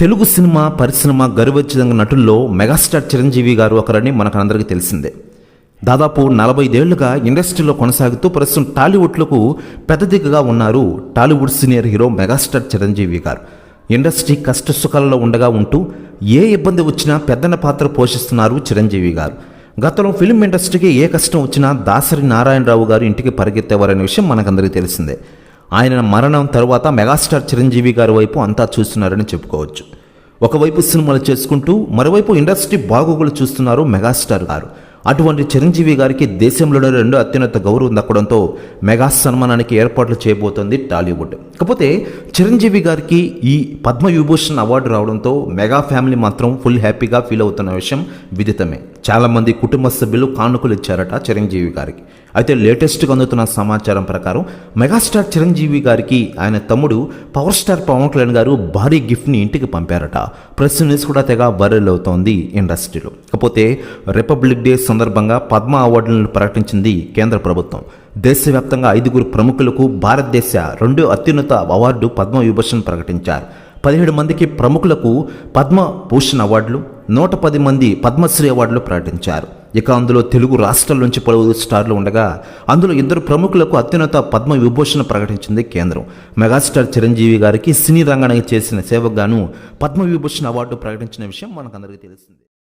Telugu cinema పరిశ్రమ గర్వచ్చితంగా నటుల్లో megastar Chiranjeevi గారు ఒకరని మనకు అందరికీ తెలిసిందే. దాదాపు నలభై ఏళ్ళుగా ఇండస్ట్రీలో కొనసాగుతూ ప్రస్తుతం టాలీవుడ్లకు పెద్ద దిగ్గగా ఉన్నారు Tollywood senior hero megastar Chiranjeevi గారు. ఇండస్ట్రీ కష్ట సుఖాలలో ఉండగా ఉంటూ ఏ ఇబ్బంది వచ్చినా పెద్దన పాత్ర పోషిస్తున్నారు చిరంజీవి గారు. గతంలో ఫిల్మ్ ఇండస్ట్రీకి ఏ కష్టం వచ్చినా దాసరి నారాయణరావు గారు ఇంటికి పరిగెత్తేవారనే విషయం మనకందరికీ తెలిసిందే. ఆయన మరణం తర్వాత మెగాస్టార్ చిరంజీవి గారి వైపు అంతా చూస్తున్నారని చెప్పుకోవచ్చు. ఒకవైపు సినిమాలు చేసుకుంటూ మరోవైపు ఇండస్ట్రీ బాగోగులు చూస్తున్నారు మెగాస్టార్ గారు. అటువంటి చిరంజీవి గారికి దేశంలోనే రెండో అత్యున్నత గౌరవం దక్కడంతో మెగా సన్మానానికి ఏర్పాట్లు చేయబోతోంది టాలీవుడ్. కాకపోతే చిరంజీవి గారికి ఈ పద్మ విభూషణ్ అవార్డు రావడంతో మెగా ఫ్యామిలీ మాత్రం ఫుల్ హ్యాపీగా ఫీల్ అవుతున్న విషయం విదితమే. చాలామంది కుటుంబ సభ్యులు కానుకలు ఇచ్చారట చిరంజీవి గారికి. అయితే లేటెస్ట్గా అందుతున్న సమాచారం ప్రకారం మెగాస్టార్ చిరంజీవి గారికి ఆయన తమ్ముడు పవర్ స్టార్ పవన్ కళ్యాణ్ గారు భారీ గిఫ్ట్ని ఇంటికి పంపారట. ప్రెస్ న్యూస్ కూడా తెగ వైరల్ అవుతోంది ఇండస్ట్రీలో. కాకపోతే రిపబ్లిక్ డే సందర్భంగా పద్మ అవార్డులను ప్రకటించింది కేంద్ర ప్రభుత్వం. దేశవ్యాప్తంగా ఐదుగురు ప్రముఖులకు భారతదేశ రెండో అత్యున్నత అవార్డు పద్మ విభూషణ్ ప్రకటించారు. పదిహేడు మందికి ప్రముఖులకు పద్మ భూషణ్ అవార్డులు నూట పది మంది పద్మశ్రీ అవార్డులు ప్రకటించారు. ఇక అందులో తెలుగు రాష్ట్రాల నుంచి పలువురు స్టార్లు ఉండగా అందులో ఇద్దరు ప్రముఖులకు అత్యున్నత పద్మ విభూషణ ప్రకటించింది కేంద్రం. మెగాస్టార్ చిరంజీవి గారికి సినీ రంగానికి చేసిన సేవకు గాను పద్మ విభూషణ అవార్డు ప్రకటించిన విషయం మనకందరికీ తెలిసింది.